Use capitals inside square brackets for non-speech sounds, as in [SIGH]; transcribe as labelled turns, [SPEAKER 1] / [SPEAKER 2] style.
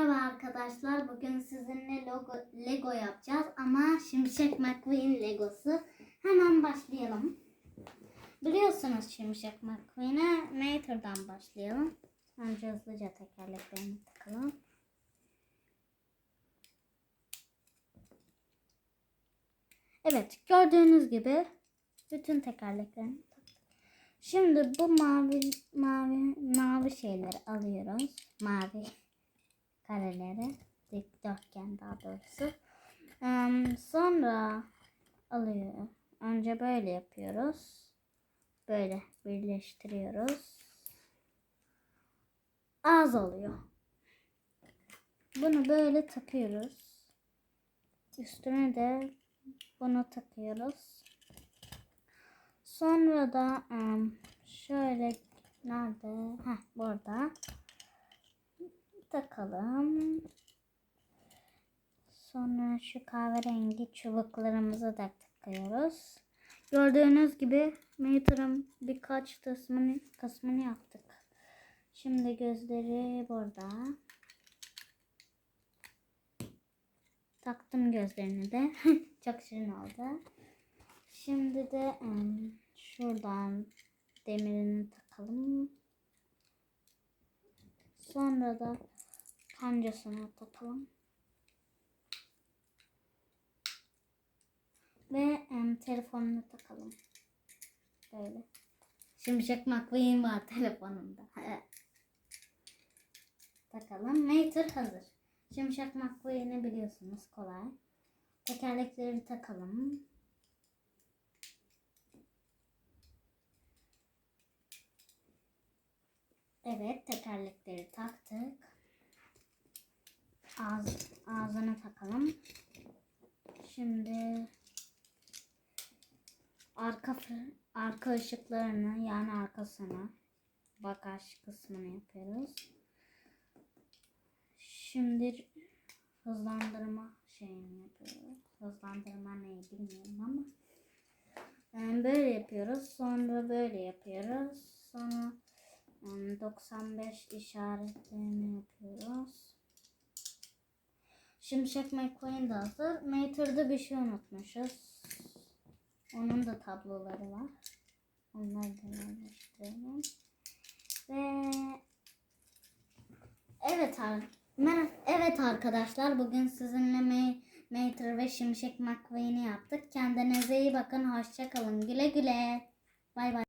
[SPEAKER 1] Merhaba arkadaşlar. Bugün sizinle logo, Lego yapacağız ama Şimşek McQueen Legosu. Hemen başlayalım. Biliyorsunuz Şimşek McQueen'e Mater'dan başlayalım. Önce hızlıca tekerleklerini takalım. Evet gördüğünüz gibi bütün tekerleklerini. Şimdi bu mavi mavi mavi şeyleri alıyoruz. Mavi kareleri dikdörtgen daha doğrusu. Em, sonra alıyor. Önce böyle yapıyoruz. Böyle birleştiriyoruz. Az oluyor. Bunu böyle takıyoruz. Üstüne de bunu takıyoruz. Sonra da em, şöyle nerede? Heh, burada takalım. Sonra şu kahverengi çubuklarımızı da takıyoruz. Gördüğünüz gibi Mater'ın birkaç kısmını, kısmını yaptık. Şimdi gözleri burada. Taktım gözlerini de. [LAUGHS] Çok şirin oldu. Şimdi de şuradan demirini takalım. Sonra da kancasına takalım. Ve em, telefonunu takalım. Böyle. Şimşek McQueen var [LAUGHS] telefonumda. takalım. Mater hazır. Şimşek McQueen'i biliyorsunuz kolay. Tekerlekleri takalım. Evet tekerlekleri taktık. Ağız, ağzına takalım. Şimdi arka arka ışıklarını yani arkasına bagaj kısmını yapıyoruz. Şimdi hızlandırma şeyini yapıyoruz. Hızlandırma ne bilmiyorum ama yani böyle yapıyoruz. Sonra böyle yapıyoruz. Sonra yani 95 işaretlerini yapıyoruz. Şimşek McQueen de hazır. Mater'da bir şey unutmuşuz. Onun da tabloları var. Onları da yerleştirelim. Ve evet ar- Mer- evet arkadaşlar bugün sizinle May- Mater ve Şimşek McQueen'i yaptık. Kendinize iyi bakın. Hoşça kalın. Güle güle. Bay bay.